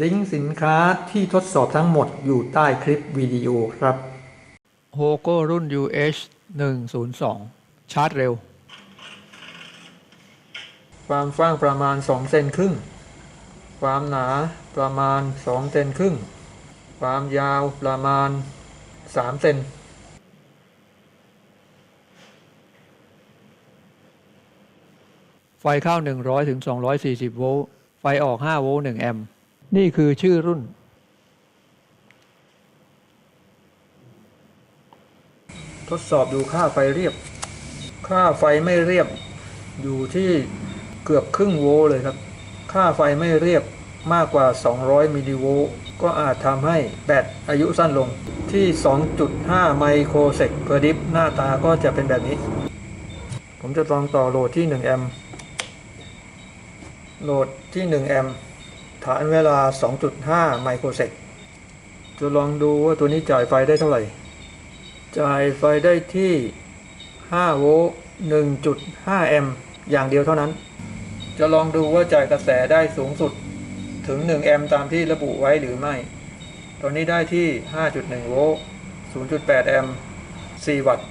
ลิงก์สินค้าที่ทดสอบทั้งหมดอยู่ใต้คลิปวิดีโอครับโฮโกรุ่น UH 102 ชาร์จเร็ว ความกว้างประมาณ 2 เซนครึ่ง ความหนาประมาณ 2 เซนครึ่ง ความยาวประมาณ 3 เซนไฟเข้า 100ถึง240 โวลต์ ไฟออก 5 โวลต์ 1 แอมป์ นี่คือชื่อรุ่น ทดสอบดูค่าไฟเรียบ ค่าไฟไม่เรียบ อยู่ที่เกือบครึ่งโวลต์เลยครับ ค่าไฟไม่เรียบมากกว่า 200 มิลลิโวลต์ก็อาจทำให้แบตอายุสั้นลงที่ 2.5 ไมโครเซกเพอร์ดิฟหน้าตาก็จะเป็นแบบนี้ ผมจะลองต่อโหลดที่ 1 แอมป์โหลดที่ 1 แอมป์ ฐานเวลา 2.5 ไมโครเซกจะลองดูว่าตัวนี้จ่ายไฟได้เท่าไหร่ จ่ายไฟได้ที่ 5 โวลต์ 1.5 แอมป์อย่างเดียวเท่านั้น จะลองดูว่าจ่ายกระแสได้สูงสุดถึง 1 แอมป์ตามที่ระบุไว้หรือไม่ ตอนนี้ได้ที่ 5.1 โวลต์ 0.8 แอมป์ 4 วัตต์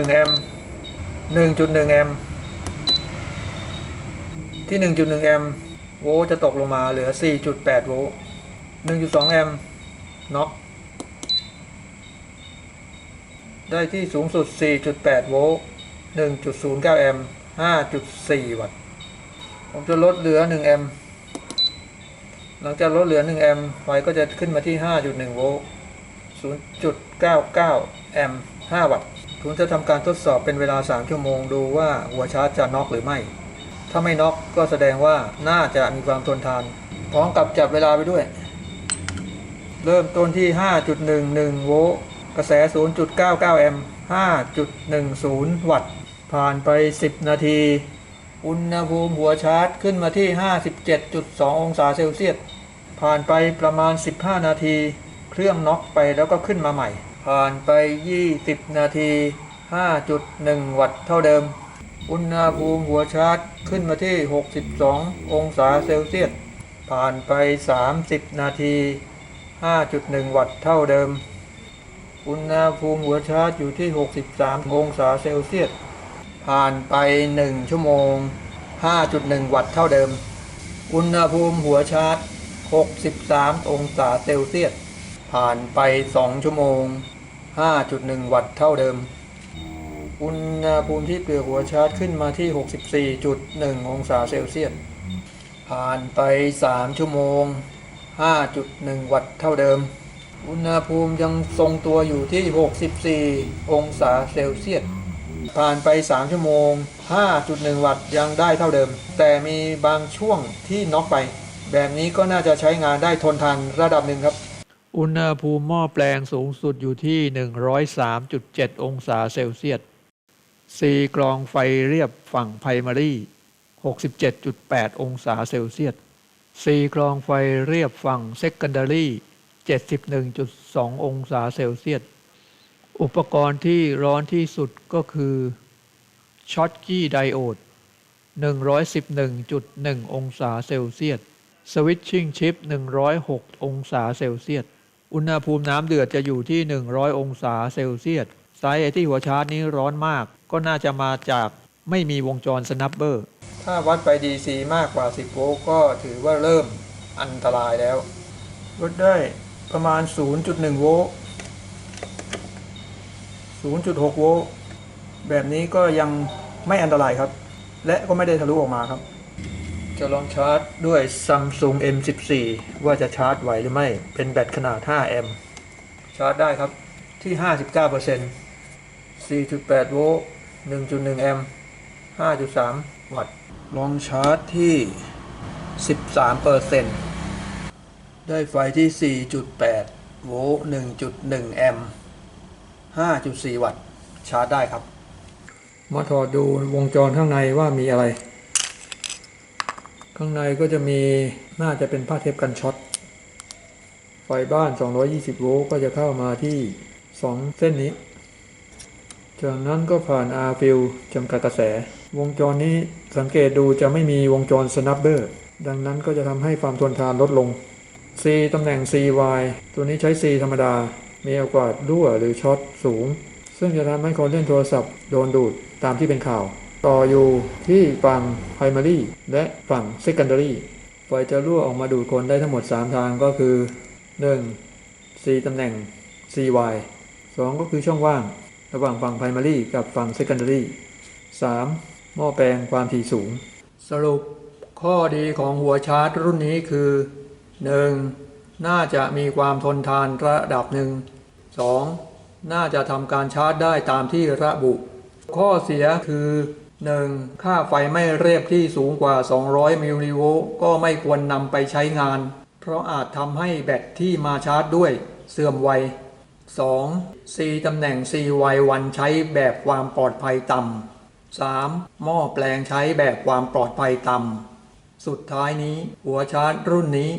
1 แอมป์ 1.1 แอมป์ ที่ 1.1 แอมป์ โวลต์จะตกลงมาเหลือ 4.8 โวลต์ 1.2 แอมป์น็อกได้ที่สูงสุด 4.8 โวลต์ 1.09 แอมป์ 5.4 วัตต์ ผมจะลดเหลือ 1 แอมป์ หลังจากลดเหลือ 1 แอมป์ ไฟก็จะขึ้นมาที่ 5.1 โวลต์ 0.99 แอมป์ 5 วัตต์ผมจะทำการทดสอบเป็นเวลา 3 ชั่วโมงดูว่าหัวชาร์จจะน็อกหรือไม่ ถ้าไม่น็อกก็แสดงว่าน่าจะมีความทนทาน พร้อมกับจับเวลาไปด้วย เริ่มต้นที่ 5.11 โวลต์กระแส 0.99 แอมป์ 5.10 วัตต์ ผ่านไป 10 นาที อุณหภูมิหัวชาร์จขึ้นมาที่ 57.2 องศาเซลเซียส ผ่านไปประมาณ 15 นาที เครื่องน็อกไปแล้วก็ขึ้นมาใหม่ ผ่านไป 20 นาที 5.1 วัตต์เท่าเดิม อุณหภูมิหัวชาร์จขึ้นมาที่ 62 องศาเซลเซียส ผ่านไป 30 นาที 5.1 วัตต์เท่าเดิม อุณหภูมิหัวชาร์จอยู่ที่ 63 องศาเซลเซียส ผ่านไป 1 ชั่วโมง 5.1 วัตต์เท่าเดิม อุณหภูมิหัวชาร์จ 63 องศาเซลเซียส ผ่านไป 2 ชั่วโมง 5.1 วัตต์เท่าเดิม อุณหภูมิที่เปลือกหัวชาร์จขึ้นมาที่ 64.1 องศาเซลเซียส ผ่านไป 3 ชั่วโมง 5.1 วัตต์เท่าเดิม อุณหภูมิยังทรงตัวอยู่ที่ 64 องศาเซลเซียส ผ่านไป 3 ชั่วโมง 5.1 วัตต์ยังได้เท่าเดิม แต่มีบางช่วงที่น็อกไป แบบนี้ก็น่าจะใช้งานได้ทนทานระดับหนึ่งครับอุณหภูมิหม้อแปลงสูงสุดอยู่ที่ 103.7 องศาเซลเซียส ซีกรองไฟเรียบฝั่งไพรมารี67.8 องศาเซลเซียสซีกรองไฟเรียบฝั่งเซคันดารี71.2 องศาเซลเซียส อุปกรณ์ที่ร้อนที่สุดก็คือช็อตกี้ไดโอด 111.1 องศาเซลเซียส สวิตชิ่งชิป 106 องศาเซลเซียส อุณหภูมิน้ำเดือดจะอยู่ที่ 100 องศาเซลเซียสสาเหตุที่หัวชาร์จนี้ร้อนมาก ก็น่าจะมาจากไม่มีวงจรสนับเบอร์ ถ้าวัดไป DC มากกว่า 10 โวลต์ก็ถือว่าเริ่มอันตรายแล้ว วัดได้ประมาณ 0.1 โวลต์ 0.6 โวลต์ แบบนี้ก็ยังไม่อันตรายครับ และก็ไม่ได้ทะลุออกมาครับ จะลองชาร์จด้วย Samsung M14 ว่าจะชาร์จไหวหรือไม่ เป็นแบตขนาด 5 แอมป์ ชาร์จได้ครับที่ 59% 4.8 โวลต์ 1.1 แอมป์ 5.3 วัตต์ ลองชาร์จที่ 13เปอร์เซ็นต์ได้ไฟที่ 4.8 โวลต์ 1.1 แอมป์ 5.4 วัตต์ ชาร์จได้ครับ มาถอดดูวงจรข้างในว่ามีอะไร ข้างในก็จะมีน่าจะเป็นผ้าเทปกันช็อต ไฟบ้าน 220 โวลต์ก็จะเข้ามาที่ 2 เส้นนี้ จากนั้นก็ผ่าน R fill จำกัดกระแส วงจรนี้สังเกตดูจะไม่มีวงจรสนับเบอร์ดังนั้นก็จะทำให้ความทนทานลดลง C ตำแหน่ง CY ตัวนี้ใช้ C ธรรมดา มีโอกาสรั่วหรือช็อตสูง ซึ่งจะทำให้คนเล่นโทรศัพท์โดนดูดตามที่เป็นข่าว ต่ออยู่ที่ฝั่ง primary และฝั่ง secondary ไฟจะรั่วออกมาดูดคนได้ทั้งหมด 3 ทางก็คือ 1. C ตำแหน่ง CY 2 ก็คือช่องว่าง ระหว่างฝั่ง primary กับฝั่ง secondary 3. หม้อแปลงความถี่สูง สรุปข้อดีของหัวชาร์จรุ่นนี้คือ 1. น่าจะมีความทนทานระดับหนึ่ง 2. น่าจะทำการชาร์จได้ตามที่ระบุ ข้อเสียคือ 1. ค่าไฟไม่เรียบที่สูงกว่า 200 มิลลิโวลต์ก็ไม่ควรนำไปใช้งาน เพราะอาจทำให้แบตที่มาชาร์จด้วยเสื่อมไว 2. C ตำแหน่ง CY1 ใช้แบบความปลอดภัยต่ำ 3. หม้อแปลงใช้แบบความปลอดภัยต่ำ สุดท้ายนี้หัวชาร์จรุ่นนี้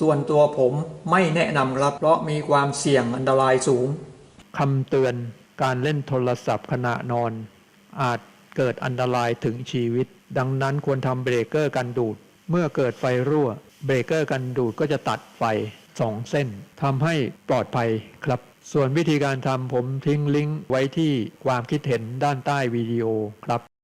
ส่วนตัวผมไม่แนะนำครับเพราะมีความเสี่ยงอันตรายสูงคำเตือนการเล่นโทรศัพท์ขณะนอน อาจเกิดอันตรายถึงชีวิต ดังนั้นควรทำเบรกเกอร์กันดูด เมื่อเกิดไฟรั่ว เบรกเกอร์กันดูดก็จะตัดไฟสองเส้นทำให้ปลอดภัยครับ ส่วนวิธีการทำผมทิ้งลิงก์ไว้ที่ความคิดเห็นด้านใต้วิดีโอครับ